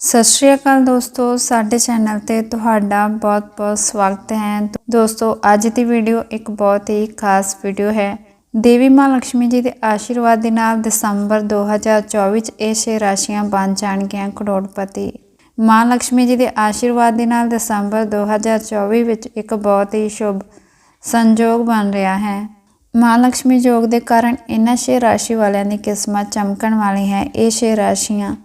ਸਤਿ ਸ਼੍ਰੀ ਅਕਾਲ ਦੋਸਤੋ, ਸਾਡੇ ਚੈਨਲ ਤੇ ਤੁਹਾਡਾ ਬਹੁਤ-ਬਹੁਤ ਸਵਾਗਤ ਹੈ। ਦੋਸਤੋ, ਅੱਜ ਦੀ ਵੀਡੀਓ ਇੱਕ ਬਹੁਤ ਹੀ ਖਾਸ ਵੀਡੀਓ ਹੈ। ਦੇਵੀ ਮਾਂ ਲక్ష్ਮੀ ਜੀ ਦੇ ਆਸ਼ੀਰਵਾਦ ਦੇ ਨਾਲ ਦਸੰਬਰ 2024 ਵਿੱਚ ਇਹ ਸ਼ੇ ਰਾਸ਼ੀਆਂ ਬਣ ਜਾਣਗੀਆਂ ਕਰੋੜਪਤੀ। ਮਾਂ ਲక్ష్ਮੀ ਜੀ ਦੇ ਆਸ਼ੀਰਵਾਦ ਦੇ ਨਾਲ ਦਸੰਬਰ 2024 ਵਿੱਚ ਇੱਕ ਬਹੁਤ ਹੀ ਸ਼ੁਭ ਸੰਜੋਗ ਬਣ ਰਿਹਾ ਹੈ। ਮਾਂ ਲక్ష్ਮੀ ਯੋਗ ਦੇ ਕਾਰਨ ਇਹਨਾਂ ਸ਼ੇ ਰਾਸ਼ੀ ਵਾਲਿਆਂ ਦੀ ਕਿਸਮਤ ਚਮਕਣ ਵਾਲੀ ਹੈ। ਇਹ ਛੇ ਰਾਸ਼ੀਆਂ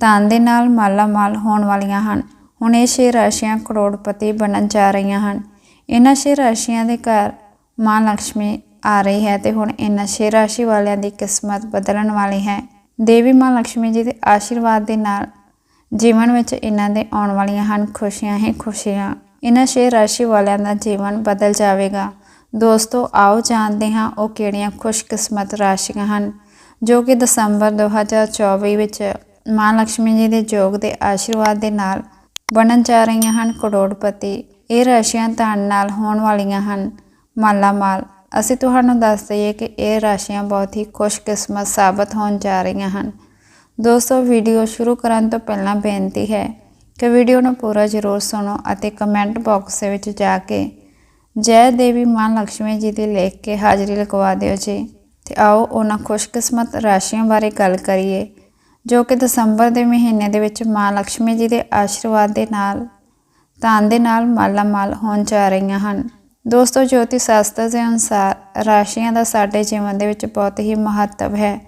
ਧਨ ਦੇ ਨਾਲ ਮਾਲਾ ਮਾਲ ਹੋਣ ਵਾਲੀਆਂ ਹਨ। ਹੁਣ ਇਹ ਛੇ ਰਾਸ਼ੀਆਂ ਕਰੋੜਪਤੀ ਬਣਨ ਜਾ ਰਹੀਆਂ ਹਨ। ਇਹਨਾਂ ਛੇ ਰਾਸ਼ੀਆਂ ਦੇ ਘਰ ਮਾਂ ਲక్ష్ਮੀ ਆ ਰਹੀ ਹੈ ਤੇ ਹੁਣ ਇਹਨਾਂ ਛੇ ਰਾਸ਼ੀ ਵਾਲਿਆਂ ਦੀ ਕਿਸਮਤ ਬਦਲਣ ਵਾਲੀ ਹੈ। ਦੇਵੀ ਮਾਂ ਲక్ష్ਮੀ ਜੀ ਦੇ ਆਸ਼ੀਰਵਾਦ ਦੇ ਨਾਲ ਜੀਵਨ ਵਿੱਚ ਇਹਨਾਂ ਦੇ ਆਉਣ ਵਾਲੀਆਂ ਹਨ। ਖੁਸ਼ੀਆਂ ਹੀ ਖੁਸ਼ੀਆਂ। ਇਹਨਾਂ ਛੇ ਰਾਸ਼ੀ ਵਾਲਿਆਂ ਦਾ ਜੀਵਨ ਬਦਲ ਜਾਵੇਗਾ। ਦੋਸਤੋ, ਆਓ ਜਾਣਦੇ ਹਾਂ ਉਹ ਕਿਹੜੀਆਂ ਖੁਸ਼ਕਿਸਮਤ ਰਾਸ਼ੀਆਂ ਹਨ, ਜੋ ਕਿ ਦਸੰਬਰ 2024 ਵਿੱਚ ਮਾਂ ਲక్ష్ਮੀ ਜੀ ਦੇ ਜੋਗ ਦੇ ਆਸ਼ੀਰਵਾਦ ਦੇ ਨਾਲ ਬਣਨ ਜਾ ਰਹੀਆਂ ਹਨ ਕਰੋੜਪਤੀ। ਇਹ ਰਾਸ਼ੀਆਂ ਧਨ ਨਾਲ ਹੋਣ ਵਾਲੀਆਂ ਹਨ। ਮਾਲਾ ਮਾਲ, ਅਸੀਂ ਤੁਹਾਨੂੰ ਦੱਸ ਦਈਏ ਕਿ ਇਹ ਰਾਸ਼ੀਆਂ ਬਹੁਤ ਹੀ ਖੁਸ਼ਕਿਸਮਤ ਸਾਬਤ ਹੋਣ ਜਾ ਰਹੀਆਂ ਹਨ। ਦੋਸਤੋ, ਵੀਡੀਓ ਸ਼ੁਰੂ ਕਰਨ ਤੋਂ ਪਹਿਲਾਂ ਬੇਨਤੀ ਹੈ ਕਿ ਵੀਡੀਓ ਨੂੰ ਪੂਰਾ ਜ਼ਰੂਰ ਸੁਣੋ ਅਤੇ ਕਮੈਂਟ ਬਾਕਸ ਦੇ ਵਿੱਚ ਜਾ ਕੇ ਜੈ ਦੇਵੀ ਮਾਂ ਲక్ష్ਮੀ ਜੀ ਦੇ ਲਿਖ ਕੇ ਹਾਜ਼ਰੀ ਲਗਵਾ ਦਿਓ ਜੀ। ਤੇ ਆਓ ਉਹਨਾਂ ਖੁਸ਼ਕਿਸਮਤ ਰਾਸ਼ੀਆਂ ਬਾਰੇ ਗੱਲ ਕਰੀਏ। ਜੋ ਕਿ ਦਸੰਬਰ ਦੇ ਮਹੀਨੇ ਦੇ ਵਿੱਚ ਮਾਂ ਲక్ష్ਮੀ ਜੀ ਦੇ ਆਸ਼ੀਰਵਾਦ ਦੇ ਨਾਲ, ਧਨ ਦੇ ਨਾਲ ਮਾਲਾ ਮਾਲ ਹੋਣ ਜਾ ਰਹੀਆਂ ਹਨ। ਦੋਸਤੋ, ਜੋਤੀ ਸ਼ਾਸਤਰ ਦੇ ਅਨੁਸਾਰ ਰਾਸ਼ੀਆਂ ਦਾ ਸਾਡੇ ਜੀਵਨ ਦੇ ਵਿੱਚ ਬਹੁਤ ਹੀ ਮਹੱਤਵ ਹੈ,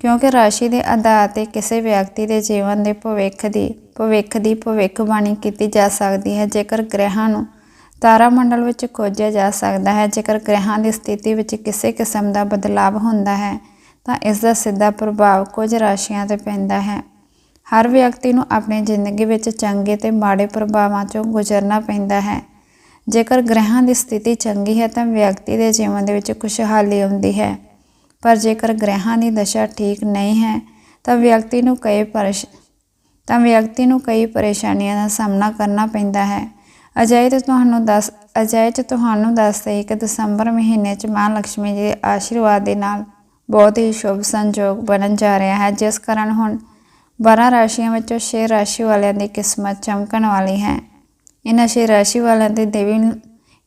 ਕਿਉਂਕਿ ਰਾਸ਼ੀ ਦੇ ਆਧਾਰ ਤੇ ਕਿਸੇ ਵਿਅਕਤੀ ਦੇ ਜੀਵਨ ਦੇ ਭਵਿੱਖ ਦੀ ਭਵਿੱਖ ਦੀ ਭਵਿੱਖਬਾਣੀ ਕੀਤੀ ਜਾ ਸਕਦੀ ਹੈ। ਜੇਕਰ ਗ੍ਰਹਿਾਂ ਨੂੰ ਤਾਰਾ ਮੰਡਲ ਵਿੱਚ ਖੋਜਿਆ ਜਾ ਸਕਦਾ ਹੈ, ਜੇਕਰ ਗ੍ਰਹਿਾਂ ਦੀ ਸਥਿਤੀ ਵਿੱਚ ਕਿਸੇ ਕਿਸਮ ਦਾ ਬਦਲਾਅ ਹੁੰਦਾ ਹੈ ਤਾਂ ਇਸ ਦਾ ਸਿੱਧਾ ਪ੍ਰਭਾਵ ਕੁਝ ਰਾਸ਼ੀਆਂ ਤੇ ਪੈਂਦਾ ਹੈ। ਹਰ ਵਿਅਕਤੀ ਨੂੰ ਆਪਣੀ ਜ਼ਿੰਦਗੀ ਵਿੱਚ ਚੰਗੇ ਤੇ ਮਾੜੇ ਪ੍ਰਭਾਵਾਂ ਚੋਂ ਗੁਜ਼ਰਨਾ ਪੈਂਦਾ ਹੈ। ਜੇਕਰ ਗ੍ਰਹਿਾਂ ਦੀ ਸਥਿਤੀ ਚੰਗੀ ਹੈ ਤਾਂ ਵਿਅਕਤੀ ਦੇ ਜੀਵਨ ਦੇ ਵਿੱਚ ਖੁਸ਼ਹਾਲੀ ਆਉਂਦੀ ਹੈ। ਪਰ ਜੇਕਰ ਗ੍ਰਹਿਾਂ ਦੀ ਦਸ਼ਾ ਠੀਕ ਨਹੀਂ ਹੈ ਤਾਂ ਵਿਅਕਤੀ ਨੂੰ ਕਈ ਪਰੇਸ਼, ਤਾਂ ਵਿਅਕਤੀ ਨੂੰ ਕਈ ਪਰੇਸ਼ਾਨੀਆਂ ਦਾ ਸਾਹਮਣਾ ਕਰਨਾ ਪੈਂਦਾ ਹੈ। ਅਜਿਹੇ ਤੇ ਤੁਹਾਨੂੰ ਦੱਸ, ਅਜਿਹੇ ਚ ਤੁਹਾਨੂੰ ਦੱਸ ਦੱਸਦੇ ਕਿ ਦਸੰਬਰ ਮਹੀਨੇ ਚ ਮਾਂ ਲక్ష్ਮੀ ਜੀ ਦੇ ਆਸ਼ੀਰਵਾਦ ਦੇ ਨਾਲ ਬਹੁਤ ਹੀ ਸ਼ੁਭ ਸੰਜੋਗ ਬਣਨ ਜਾ ਰਿਹਾ ਹੈ, ਜਿਸ ਕਾਰਨ ਹੁਣ 12 ਰਾਸ਼ੀਆਂ ਵਿੱਚੋਂ 6 ਰਾਸ਼ੀ ਵਾਲਿਆਂ ਦੀ ਕਿਸਮਤ ਚਮਕਣ ਵਾਲੀ ਹੈ। ਇਹਨਾਂ 6 ਰਾਸ਼ੀ ਵਾਲਿਆਂ ਤੇ ਦੇਵੀ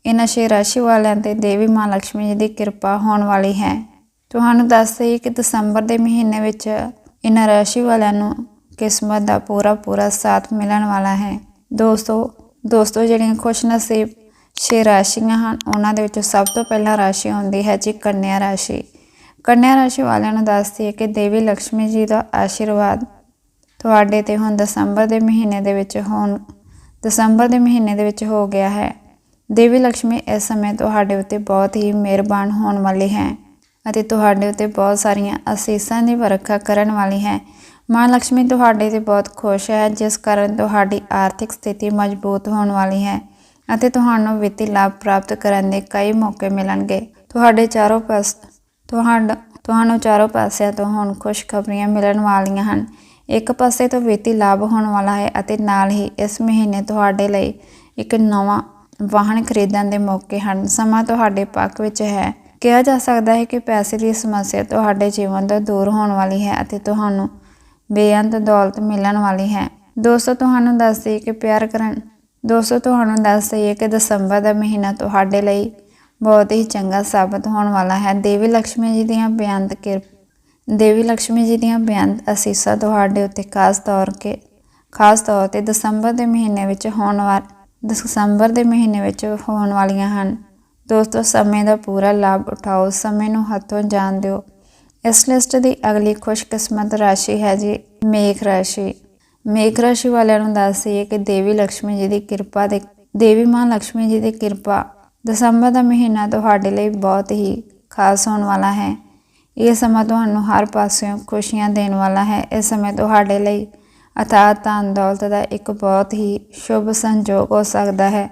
ਇਹਨਾਂ 6 ਰਾਸ਼ੀ ਵਾਲਿਆਂ ਤੇ ਦੇਵੀ ਮਾਂ ਲక్ష్ਮੀ ਜੀ ਦੀ ਕਿਰਪਾ ਹੋਣ ਵਾਲੀ ਹੈ। ਤੁਹਾਨੂੰ ਦੱਸ ਦਈਏ ਕਿ ਦਸੰਬਰ ਦੇ ਮਹੀਨੇ ਵਿੱਚ ਇਹਨਾਂ ਰਾਸ਼ੀ ਵਾਲਿਆਂ ਨੂੰ ਕਿਸਮਤ ਦਾ ਪੂਰਾ ਪੂਰਾ ਸਾਥ ਮਿਲਣ ਵਾਲਾ ਹੈ। ਦੋਸਤੋ ਦੋਸਤੋ ਜਿਹੜੀਆਂ ਖੁਸ਼ਨਸੀਬ 6 ਰਾਸ਼ੀਆਂ ਹਨ, ਉਹਨਾਂ ਦੇ ਵਿੱਚੋਂ ਸਭ ਤੋਂ ਪਹਿਲਾਂ ਰਾਸ਼ੀ ਹੁੰਦੀ ਹੈ ਜੀ ਕੰਨਿਆ ਰਾਸ਼ੀ। ਕੰਨਿਆ ਰਾਸ਼ੀ ਵਾਲਿਆਂ ਨੂੰ ਦੱਸਦੀ ਹੈ ਕਿ ਦੇਵੀ ਲక్ష్ਮੀ ਜੀ ਦਾ ਆਸ਼ੀਰਵਾਦ ਤੁਹਾਡੇ ਤੇ ਹੁਣ ਦਸੰਬਰ ਦੇ ਮਹੀਨੇ ਦੇ ਵਿੱਚ ਹੋਣ, ਦਸੰਬਰ ਦੇ ਮਹੀਨੇ ਦੇ ਵਿੱਚ ਹੋ ਗਿਆ ਹੈ। ਦੇਵੀ ਲక్ష్ਮੀ ਇਸ ਸਮੇਂ ਤੁਹਾਡੇ ਉੱਤੇ ਬਹੁਤ ਹੀ ਮਿਹਰਬਾਨ ਹੋਣ ਵਾਲੀ ਹੈ ਅਤੇ ਤੁਹਾਡੇ ਉੱਤੇ ਬਹੁਤ ਸਾਰੀਆਂ ਅਸੀਸਾਂ ਦੀ ਵਰਖਾ ਕਰਨ ਵਾਲੀ ਹੈ। ਮਾਂ ਲక్ష్ਮੀ ਤੁਹਾਡੇ ਤੇ ਬਹੁਤ ਖੁਸ਼ ਹੈ, ਜਿਸ ਕਾਰਨ ਤੁਹਾਡੀ ਆਰਥਿਕ ਸਥਿਤੀ ਮਜ਼ਬੂਤ ਹੋਣ ਵਾਲੀ ਹੈ ਅਤੇ ਤੁਹਾਨੂੰ ਵਿੱਤੀ ਲਾਭ ਪ੍ਰਾਪਤ ਕਰਨ ਦੇ ਕਈ ਮੌਕੇ ਮਿਲਣਗੇ। ਤੁਹਾਡੇ ਚਾਰੋਂ ਪਾਸੇ ਤੁਹਾਡਾ, ਤੁਹਾਨੂੰ ਚਾਰੋਂ ਪਾਸਿਆਂ ਤੋਂ ਹੁਣ ਖੁਸ਼ਖਬਰੀਆਂ ਮਿਲਣ ਵਾਲੀਆਂ ਹਨ। ਇੱਕ ਪਾਸੇ ਤੋਂ ਵਿੱਤੀ ਲਾਭ ਹੋਣ ਵਾਲਾ ਹੈ ਅਤੇ ਨਾਲ ਹੀ ਇਸ ਮਹੀਨੇ ਤੁਹਾਡੇ ਲਈ ਇੱਕ ਨਵਾਂ ਵਾਹਨ ਖਰੀਦਣ ਦੇ ਮੌਕੇ ਹਨ। ਸਮਾਂ ਤੁਹਾਡੇ ਪੱਖ ਵਿੱਚ ਹੈ। ਕਿਹਾ ਜਾ ਸਕਦਾ ਹੈ ਕਿ ਪੈਸੇ ਦੀ ਸਮੱਸਿਆ ਤੁਹਾਡੇ ਜੀਵਨ ਤੋਂ ਦੂਰ ਹੋਣ ਵਾਲੀ ਹੈ ਅਤੇ ਤੁਹਾਨੂੰ ਬੇਅੰਤ ਦੌਲਤ ਮਿਲਣ ਵਾਲੀ ਹੈ। ਦੋਸਤੋ, ਤੁਹਾਨੂੰ ਦੱਸ ਦਈਏ ਕਿ ਪਿਆਰ ਕਰਨ, ਦੋਸਤੋ, ਤੁਹਾਨੂੰ ਦੱਸ ਦਈਏ ਕਿ ਦਸੰਬਰ ਦਾ ਮਹੀਨਾ ਤੁਹਾਡੇ ਲਈ ਬਹੁਤ ਹੀ ਚੰਗਾ ਸਾਬਤ ਹੋਣ ਵਾਲਾ ਹੈ। ਦੇਵੀ ਲక్ష్ਮੀ ਜੀ ਦੀਆਂ ਬਿਆੰਤ ਕਿਰਪਾ ਦੇਵੀ ਲక్ష్ਮੀ ਜੀ ਦੀਆਂ ਬਿਆੰਤ ਅਸੀਸਾਂ ਤੁਹਾਡੇ ਉੱਤੇ ਖਾਸ ਤੌਰ ਕੇ ਖਾਸ ਤੌਰ ਤੇ ਦਸੰਬਰ ਦੇ ਮਹੀਨੇ ਵਿੱਚ ਹੋਣ ਵਾਲੀ ਦਸੰਬਰ ਦੇ ਮਹੀਨੇ ਵਿੱਚ ਹੋਣ ਵਾਲੀਆਂ ਹਨ। ਦੋਸਤੋ, ਸਮੇਂ ਦਾ ਪੂਰਾ ਲਾਭ ਉਠਾਓ। ਸਮੇਂ ਨੂੰ ਹੱਥੋਂ ਜਾਣ ਦਿਓ। ਇਸ ਲਿਸਟ ਦੀ ਅਗਲੀ ਖੁਸ਼ਕਿਸਮਤ ਰਾਸ਼ੀ ਹੈ ਜੀ ਮੇਖ ਰਾਸ਼ੀ। ਮੇਖ ਰਾਸ਼ੀ ਵਾਲਿਆਂ ਨੂੰ ਦੱਸ ਦਈਏ ਕਿ ਦੇਵੀ ਲక్ష్ਮੀ ਜੀ ਦੀ ਕਿਰਪਾ ਦੇ ਦੇਵੀ ਮਾਂ ਲక్ష్ਮੀ ਜੀ ਦੀ ਕਿਰਪਾ ਦਸੰਬਰ ਦਾ ਮਹੀਨਾ ਤੁਹਾਡੇ ਲਈ ਬਹੁਤ ਹੀ ਖਾਸ ਹੋਣ ਵਾਲਾ ਹੈ। ਇਹ ਸਮਾਂ ਤੁਹਾਨੂੰ ਹਰ ਪਾਸਿਓਂ ਖੁਸ਼ੀਆਂ ਦੇਣ ਵਾਲਾ ਹੈ। ਇਸ ਸਮੇਂ ਤੁਹਾਡੇ ਲਈ ਅਥਾਹ ਧਨ ਦੌਲਤ ਦਾ ਇੱਕ ਬਹੁਤ ਹੀ ਸ਼ੁਭ ਸੰਜੋਗ ਹੋ ਸਕਦਾ ਹੈ।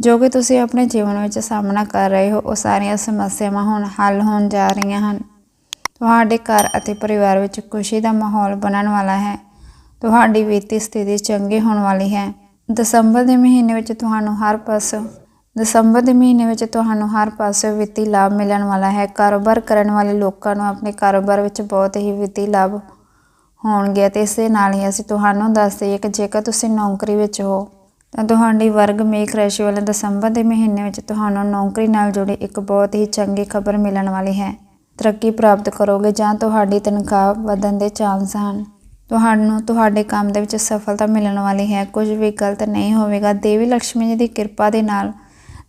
ਜੋ ਕਿ ਤੁਸੀਂ ਆਪਣੇ ਜੀਵਨ ਵਿੱਚ ਸਾਹਮਣਾ ਕਰ ਰਹੇ ਹੋ, ਉਹ ਸਾਰੀਆਂ ਸਮੱਸਿਆਵਾਂ ਹੁਣ ਹੱਲ ਹੋਣ ਜਾ ਰਹੀਆਂ ਹਨ। ਤੁਹਾਡੇ ਘਰ ਅਤੇ ਪਰਿਵਾਰ ਵਿੱਚ ਖੁਸ਼ੀ ਦਾ ਮਾਹੌਲ ਬਣਨ ਵਾਲਾ ਹੈ। ਤੁਹਾਡੀ ਵਿੱਤੀ ਸਥਿਤੀ ਚੰਗੀ ਹੋਣ ਵਾਲੀ ਹੈ। ਦਸੰਬਰ ਦੇ ਮਹੀਨੇ ਵਿੱਚ ਤੁਹਾਨੂੰ ਹਰ ਪਾਸੋਂ ਦਸੰਬਰ ਦੇ ਮਹੀਨੇ ਵਿੱਚ ਤੁਹਾਨੂੰ ਹਰ ਪਾਸੇ ਵਿੱਤੀ ਲਾਭ ਮਿਲਣ ਵਾਲਾ ਹੈ। ਕਾਰੋਬਾਰ ਕਰਨ ਵਾਲੇ ਲੋਕਾਂ ਨੂੰ ਆਪਣੇ ਕਾਰੋਬਾਰ ਵਿੱਚ ਬਹੁਤ ਹੀ ਵਿੱਤੀ ਲਾਭ ਹੋਣਗੇ ਅਤੇ ਇਸ ਦੇ ਨਾਲ ਹੀ ਅਸੀਂ ਤੁਹਾਨੂੰ ਦੱਸ ਦਈਏ ਕਿ ਜੇਕਰ ਤੁਸੀਂ ਨੌਕਰੀ ਵਿੱਚ ਹੋ, ਤਾਂ ਤੁਹਾਡੀ ਵਰਗ ਮੇਖ ਰਾਸ਼ੀ ਵਾਲੇ ਦਸੰਬਰ ਦੇ ਮਹੀਨੇ ਵਿੱਚ ਤੁਹਾਨੂੰ ਨੌਕਰੀ ਨਾਲ ਜੁੜੀ ਇੱਕ ਬਹੁਤ ਹੀ ਚੰਗੀ ਖਬਰ ਮਿਲਣ ਵਾਲੀ ਹੈ। ਤਰੱਕੀ ਪ੍ਰਾਪਤ ਕਰੋਗੇ ਜਾਂ ਤੁਹਾਡੀ ਤਨਖਾਹ ਵਧਣ ਦੇ ਚਾਂਸ ਹਨ। ਤੁਹਾਨੂੰ ਤੁਹਾਡੇ ਕੰਮ ਦੇ ਵਿੱਚ ਸਫਲਤਾ ਮਿਲਣ ਵਾਲੀ ਹੈ। ਕੁਝ ਵੀ ਗਲਤ ਨਹੀਂ ਹੋਵੇਗਾ। ਦੇਵੀ ਲక్ష్ਮੀ ਜੀ ਦੀ ਕਿਰਪਾ ਦੇ ਨਾਲ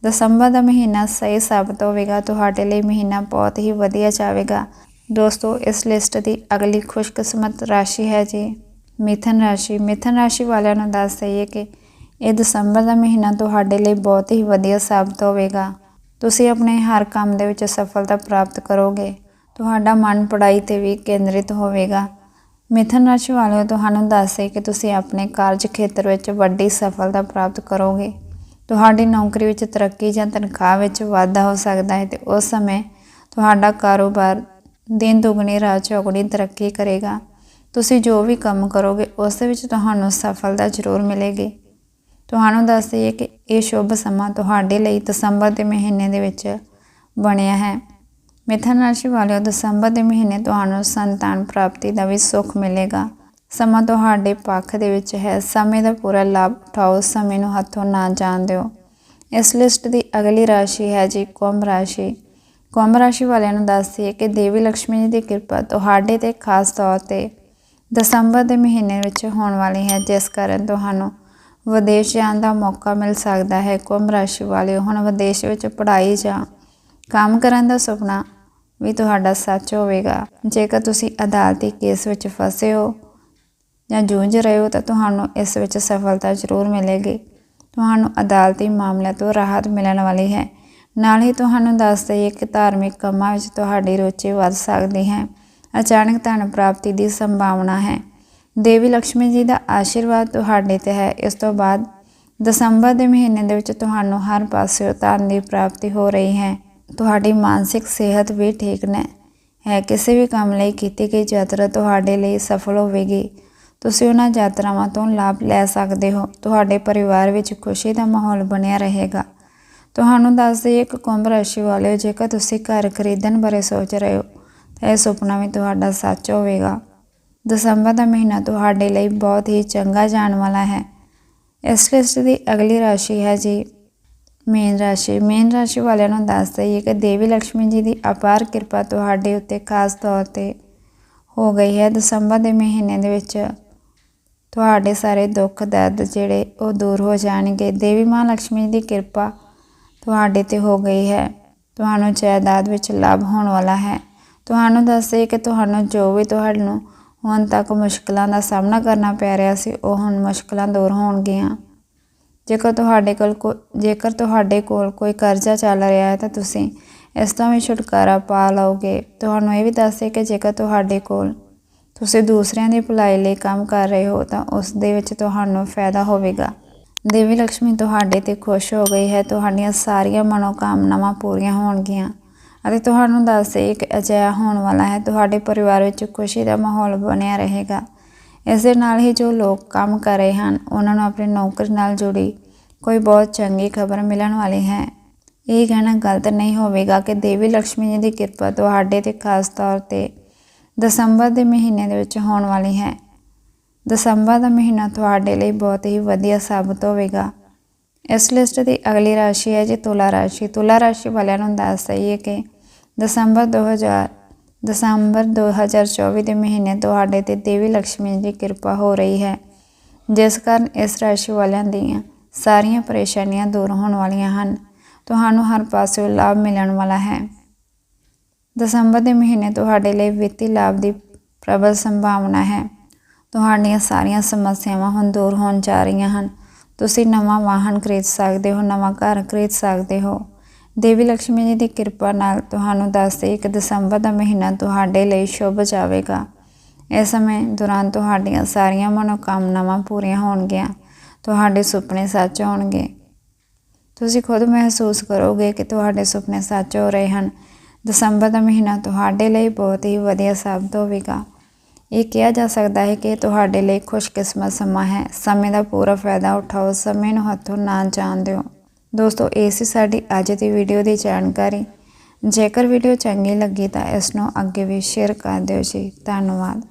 ਦਸੰਬਰ ਦਾ ਮਹੀਨਾ ਸਹੀ ਸਾਬਤ ਹੋਵੇਗਾ, ਤੁਹਾਡੇ ਲਈ ਮਹੀਨਾ ਬਹੁਤ ਹੀ ਵਧੀਆ ਜਾਵੇਗਾ। ਦੋਸਤੋ, ਇਸ ਲਿਸਟ ਦੀ ਅਗਲੀ ਖੁਸ਼ਕਿਸਮਤ ਰਾਸ਼ੀ ਹੈ ਜੀ, ਮਿਥਨ ਰਾਸ਼ੀ। ਮਿਥਨ ਰਾਸ਼ੀ ਵਾਲਿਆਂ ਨੂੰ ਦੱਸ ਦਈਏ ਕਿ ਇਹ ਦਸੰਬਰ ਦਾ ਮਹੀਨਾ ਤੁਹਾਡੇ ਲਈ ਬਹੁਤ ਹੀ ਵਧੀਆ ਸਾਬਤ ਹੋਵੇਗਾ। ਤੁਸੀਂ ਆਪਣੇ ਹਰ ਕੰਮ ਦੇ ਵਿੱਚ ਸਫਲਤਾ ਪ੍ਰਾਪਤ ਕਰੋਗੇ। ਤੁਹਾਡਾ ਮਨ ਪੜ੍ਹਾਈ ਤੇ ਵੀ ਕੇਂਦਰਿਤ ਹੋਵੇਗਾ। ਮਿਥਨ ਰਾਸ਼ੀ ਵਾਲਿਓ ਤੁਹਾਨੂੰ ਦੱਸੇ ਕਿ ਤੁਸੀਂ ਆਪਣੇ ਕਾਰਜ ਖੇਤਰ ਵਿੱਚ ਵੱਡੀ ਸਫਲਤਾ ਪ੍ਰਾਪਤ ਕਰੋਗੇ। ਤੁਹਾਡੀ ਨੌਕਰੀ ਵਿੱਚ ਤਰੱਕੀ ਜਾਂ ਤਨਖਾਹ ਵਿੱਚ ਵਾਧਾ ਹੋ ਸਕਦਾ ਹੈ ਤੇ ਉਸ ਸਮੇਂ ਤੁਹਾਡਾ ਕਾਰੋਬਾਰ ਦਿਨ ਦੁਗਣੀ, ਰਾਤ ਚੌਗੁਣੀ ਤਰੱਕੀ ਕਰੇਗਾ। ਤੁਸੀਂ ਜੋ ਵੀ ਕੰਮ ਕਰੋਗੇ, ਉਸ ਵਿੱਚ ਤੁਹਾਨੂੰ ਸਫਲਤਾ ਜ਼ਰੂਰ ਮਿਲੇਗੀ। ਤੁਹਾਨੂੰ ਦੱਸ ਦਈਏ ਕਿ ਇਹ ਸ਼ੁਭ ਸਮਾਂ ਤੁਹਾਡੇ ਲਈ ਦਸੰਬਰ ਦੇ ਮਹੀਨੇ ਦੇ ਵਿੱਚ ਬਣਿਆ ਹੈ। ਮਿਥਨ ਰਾਸ਼ੀ ਵਾਲਿਓ, ਦਸੰਬਰ ਦੇ ਮਹੀਨੇ ਤੁਹਾਨੂੰ ਸੰਤਾਨ ਪ੍ਰਾਪਤੀ ਦਾ ਵੀ ਸੁੱਖ ਮਿਲੇਗਾ। ਸਮਾਂ ਤੁਹਾਡੇ ਪੱਖ ਦੇ ਵਿੱਚ ਹੈ। ਸਮੇਂ ਦਾ ਪੂਰਾ ਲਾਭ ਉਠਾਓ। ਸਮੇਂ ਨੂੰ ਹੱਥੋਂ ਨਾ ਜਾਣ ਦਿਓ। ਇਸ ਲਿਸਟ ਦੀ ਅਗਲੀ ਰਾਸ਼ੀ ਹੈ ਜੀ ਕੁੰਭ ਰਾਸ਼ੀ। ਕੁੰਭ ਰਾਸ਼ੀ ਵਾਲਿਆਂ ਨੂੰ ਦੱਸਦੀ ਕਿ ਦੇਵੀ ਲక్ష్ਮੀ ਜੀ ਦੀ ਕਿਰਪਾ ਤੁਹਾਡੇ ਤੇ ਖਾਸ ਤੌਰ ਤੇ ਦਸੰਬਰ ਦੇ ਮਹੀਨੇ ਵਿੱਚ ਹੋਣ ਵਾਲੀ ਹੈ, ਜਿਸ ਕਾਰਨ ਤੁਹਾਨੂੰ ਵਿਦੇਸ਼ ਜਾਣ ਦਾ ਮੌਕਾ ਮਿਲ ਸਕਦਾ ਹੈ। ਕੁੰਭ ਰਾਸ਼ੀ ਵਾਲੇ ਹੁਣ ਵਿਦੇਸ਼ ਵਿੱਚ ਪੜ੍ਹਾਈ ਜਾਂ ਕੰਮ ਕਰਨ ਦਾ ਸੁਪਨਾ ਵੀ ਤੁਹਾਡਾ ਸੱਚ ਹੋਵੇਗਾ। ਜੇਕਰ ਤੁਸੀਂ ਅਦਾਲਤੀ ਕੇਸ ਵਿੱਚ ਫਸੇ ਹੋ ਜਾਂ ਜੂਝ ਰਹੇ ਹੋ ਤਾਂ ਤੁਹਾਨੂੰ ਇਸ ਵਿੱਚ ਸਫਲਤਾ ਜ਼ਰੂਰ ਮਿਲੇਗੀ। ਤੁਹਾਨੂੰ ਅਦਾਲਤੀ ਮਾਮਲਿਆਂ ਤੋਂ ਰਾਹਤ ਮਿਲਣ ਵਾਲੀ ਹੈ। ਨਾਲ ਹੀ ਤੁਹਾਨੂੰ ਦੱਸ ਦਈਏ ਕਿ ਧਾਰਮਿਕ ਕੰਮਾਂ ਵਿੱਚ ਤੁਹਾਡੀ ਰੁਚੀ ਵੱਧ ਸਕਦੀ ਹੈ। ਅਚਾਨਕ ਧਨ ਪ੍ਰਾਪਤੀ ਦੀ ਸੰਭਾਵਨਾ ਹੈ। ਦੇਵੀ ਲక్ష్ਮੀ ਜੀ ਦਾ ਆਸ਼ੀਰਵਾਦ ਤੁਹਾਡੇ ਤੇ ਹੈ। ਇਸ ਤੋਂ ਬਾਅਦ ਦਸੰਬਰ ਦੇ ਮਹੀਨੇ ਦੇ ਵਿੱਚ ਤੁਹਾਨੂੰ ਹਰ ਪਾਸਿਓਂ ਧਨ ਦੀ ਪ੍ਰਾਪਤੀ ਹੋ ਰਹੀ ਹੈ। ਤੁਹਾਡੀ ਮਾਨਸਿਕ ਸਿਹਤ ਵੀ ਠੀਕ ਨੇ। ਹੈ, ਕਿਸੇ ਵੀ ਕੰਮ ਲਈ ਕੀਤੀ ਗਈ ਯਾਤਰਾ ਤੁਹਾਡੇ ਲਈ ਸਫਲ ਹੋਵੇਗੀ। ਤੁਸੀਂ ਉਹਨਾਂ ਯਾਤਰਾਵਾਂ ਤੋਂ ਲਾਭ ਲੈ ਸਕਦੇ ਹੋ। ਤੁਹਾਡੇ ਪਰਿਵਾਰ ਵਿੱਚ ਖੁਸ਼ੀ ਦਾ ਮਾਹੌਲ ਬਣਿਆ ਰਹੇਗਾ। ਤੁਹਾਨੂੰ ਦੱਸ ਦਈਏ ਕਿ ਕੁੰਭ ਰਾਸ਼ੀ ਵਾਲਿਓ, ਜੇਕਰ ਤੁਸੀਂ ਘਰ ਖਰੀਦਣ ਬਾਰੇ ਸੋਚ ਰਹੇ ਹੋ, ਤਾਂ ਇਹ ਸੁਪਨਾ ਵੀ ਤੁਹਾਡਾ ਸੱਚ ਹੋਵੇਗਾ। ਦਸੰਬਰ ਦਾ ਮਹੀਨਾ ਤੁਹਾਡੇ ਲਈ ਬਹੁਤ ਹੀ ਚੰਗਾ ਜਾਣ ਵਾਲਾ ਹੈ। ਇਸ ਲਿਸਟ ਦੀ ਅਗਲੀ ਰਾਸ਼ੀ ਹੈ ਜੀ, ਮੀਨ ਰਾਸ਼ੀ। ਮੀਨ ਰਾਸ਼ੀ ਵਾਲਿਆਂ ਨੂੰ ਦੱਸ ਦਈਏ ਕਿ ਦੇਵੀ ਲక్ష్ਮੀ ਜੀ ਦੀ ਅਪਾਰ ਕਿਰਪਾ ਤੁਹਾਡੇ ਉੱਤੇ ਖਾਸ ਤੌਰ ਤੇ ਹੋ ਗਈ ਹੈ। ਦਸੰਬਰ ਦੇ ਮਹੀਨੇ ਦੇ ਵਿੱਚ ਤੁਹਾਡੇ ਸਾਰੇ ਦੁੱਖ, ਦਰਦ ਜਿਹੜੇ ਉਹ ਦੂਰ ਹੋ ਜਾਣਗੇ। ਦੇਵੀ ਮਾਂ ਲక్ష్ਮੀ ਦੀ ਕਿਰਪਾ ਤੁਹਾਡੇ ਤੇ ਹੋ ਗਈ ਹੈ। ਤੁਹਾਨੂੰ ਜਾਇਦਾਦ ਵਿੱਚ ਲਾਭ ਹੋਣ ਵਾਲਾ ਹੈ। ਤੁਹਾਨੂੰ ਦੱਸੇ ਕਿ ਤੁਹਾਨੂੰ ਜੋ ਵੀ ਤੁਹਾਨੂੰ ਹੁਣ ਤੱਕ ਮੁਸ਼ਕਲਾਂ ਦਾ ਸਾਹਮਣਾ ਕਰਨਾ ਪੈ ਰਿਹਾ ਸੀ, ਉਹ ਹੁਣ ਮੁਸ਼ਕਲਾਂ ਦੂਰ ਹੋਣਗੀਆਂ। ਜੇਕਰ ਤੁਹਾਡੇ ਕੋਲ ਜੇਕਰ ਤੁਹਾਡੇ ਕੋਲ ਕੋਈ ਕਰਜ਼ਾ ਚੱਲ ਰਿਹਾ ਹੈ ਤਾਂ ਤੁਸੀਂ ਇਸ ਤੋਂ ਵੀ ਛੁਟਕਾਰਾ ਪਾ ਲਓਗੇ। ਤੁਹਾਨੂੰ ਇਹ ਵੀ ਦੱਸੇ ਕਿ ਜੇਕਰ ਤੁਹਾਡੇ ਕੋਲ ਤੁਸੀਂ ਦੂਸਰਿਆਂ ਦੀ ਭਲਾਈ ਲਈ ਕੰਮ ਕਰ ਰਹੇ ਹੋ ਤਾਂ ਉਸ ਦੇ ਵਿੱਚ ਤੁਹਾਨੂੰ ਫਾਇਦਾ ਹੋਵੇਗਾ। ਦੇਵੀ ਲక్ష్ਮੀ ਤੁਹਾਡੇ ਤੇ ਖੁਸ਼ ਹੋ ਗਈ ਹੈ। ਤੁਹਾਡੀਆਂ ਸਾਰੀਆਂ ਮਨੋਕਾਮਨਾਵਾਂ ਪੂਰੀਆਂ ਹੋਣਗੀਆਂ ਅਤੇ ਤੁਹਾਨੂੰ ਦੱਸ ਇੱਕ ਅਜਿਹਾ ਹੋਣ ਵਾਲਾ ਹੈ। ਤੁਹਾਡੇ ਪਰਿਵਾਰ ਵਿੱਚ ਖੁਸ਼ੀ ਦਾ ਮਾਹੌਲ ਬਣਿਆ ਰਹੇਗਾ। ਇਸ ਦੇ ਨਾਲ ਹੀ ਜੋ ਲੋਕ ਕੰਮ ਕਰ ਰਹੇ ਹਨ, ਉਹਨਾਂ ਨੂੰ ਆਪਣੀ ਨੌਕਰੀ ਨਾਲ ਜੁੜੀ ਕੋਈ ਬਹੁਤ ਚੰਗੀ ਖਬਰ ਮਿਲਣ ਵਾਲੀ ਹੈ। ਇਹ ਕਹਿਣਾ ਗਲਤ ਨਹੀਂ ਹੋਵੇਗਾ ਕਿ ਦੇਵੀ ਲక్ష్ਮੀ ਜੀ ਦੀ ਕਿਰਪਾ ਤੁਹਾਡੇ ਤੇ ਖਾਸ ਤੌਰ ਤੇ ਦਸੰਬਰ ਦੇ ਮਹੀਨੇ ਦੇ ਵਿੱਚ ਹੋਣ ਵਾਲੀ ਹੈ। ਦਸੰਬਰ ਦਾ ਮਹੀਨਾ ਤੁਹਾਡੇ ਲਈ ਬਹੁਤ ਹੀ ਵਧੀਆ ਸਾਬਤ ਹੋਵੇਗਾ। ਇਸ ਲਿਸਟ ਦੀ ਅਗਲੀ ਰਾਸ਼ੀ ਹੈ ਜੀ ਤੁਲਾ ਰਾਸ਼ੀ। ਤੁਲਾ ਰਾਸ਼ੀ ਵਾਲਿਆਂ ਨੂੰ ਦੱਸ ਦਈਏ ਕਿ ਦਸੰਬਰ 2000 ਦਸੰਬਰ 2024 ਦੇ ਮਹੀਨੇ ਤੁਹਾਡੇ ਤੇ ਦੇਵੀ ਲక్ష్ਮੀ ਦੀ ਕਿਰਪਾ ਹੋ ਰਹੀ ਹੈ। ਜਿਸ ਕਾਰਨ ਇਸ ਰਾਸ਼ੀ ਵਾਲਿਆਂ ਦੀਆਂ ਸਾਰੀਆਂ ਪਰੇਸ਼ਾਨੀਆਂ ਦੂਰ ਹੋਣ ਵਾਲੀਆਂ ਹਨ। ਤੁਹਾਨੂੰ ਹਰ ਪਾਸੇ ਲਾਭ ਮਿਲਣ ਵਾਲਾ ਹੈ। ਦਸੰਬਰ ਦੇ ਮਹੀਨੇ ਤੁਹਾਡੇ ਲਈ ਵਿੱਤੀ ਲਾਭ ਦੀ ਪ੍ਰਬਲ ਸੰਭਾਵਨਾ ਹੈ। ਤੁਹਾਡੀਆਂ ਸਾਰੀਆਂ ਸਮੱਸਿਆਵਾਂ ਹੁਣ ਦੂਰ ਹੋਣ ਜਾ ਰਹੀਆਂ ਹਨ। ਤੁਸੀਂ ਨਵਾਂ ਵਾਹਨ ਖਰੀਦ ਸਕਦੇ ਹੋ, ਨਵਾਂ ਘਰ ਖਰੀਦ ਸਕਦੇ ਹੋ। ਦੇਵੀ ਲక్ష్ਮੀ ਜੀ ਦੀ ਕਿਰਪਾ ਨਾਲ ਤੁਹਾਨੂੰ ਦੱਸਦੇ ਕਿ ਦਸੰਬਰ ਦਾ ਮਹੀਨਾ ਤੁਹਾਡੇ ਲਈ ਸ਼ੁਭ ਜਾਵੇਗਾ। ਇਸ ਸਮੇਂ ਦੌਰਾਨ ਤੁਹਾਡੀਆਂ ਸਾਰੀਆਂ ਮਨੋਕਾਮਨਾਵਾਂ ਪੂਰੀਆਂ ਹੋਣਗੀਆਂ। ਤੁਹਾਡੇ ਸੁਪਨੇ ਸੱਚ ਹੋਣਗੇ। ਤੁਸੀਂ ਖੁਦ ਮਹਿਸੂਸ ਕਰੋਗੇ ਕਿ ਤੁਹਾਡੇ ਸੁਪਨੇ ਸੱਚ ਹੋ ਰਹੇ ਹਨ। ਦਸੰਬਰ ਦਾ ਮਹੀਨਾ ਤੁਹਾਡੇ ਲਈ ਬਹੁਤ ਹੀ ਵਧੀਆ ਸਾਬਤ ਹੋਵੇਗਾ। ਇਹ ਕਿਹਾ ਜਾ ਸਕਦਾ ਹੈ ਕਿ ਤੁਹਾਡੇ ਲਈ ਖੁਸ਼ਕਿਸਮਤ ਸਮਾਂ ਹੈ। ਸਮੇਂ ਦਾ ਪੂਰਾ ਫਾਇਦਾ ਉਠਾਓ, ਸਮੇਂ ਨੂੰ ਹੱਥੋਂ ਨਾ ਜਾਣ ਦਿਓ। ਦੋਸਤੋ, ਇਹ ਸੀ ਸਾਡੀ ਅੱਜ ਦੀ ਵੀਡੀਓ ਦੀ ਜਾਣਕਾਰੀ। ਜੇਕਰ ਵੀਡੀਓ ਚੰਗੀ ਲੱਗੀ ਤਾਂ ਇਸ ਨੂੰ ਅੱਗੇ ਵੀ ਸ਼ੇਅਰ ਕਰ ਦਿਓ ਜੀ। ਧੰਨਵਾਦ।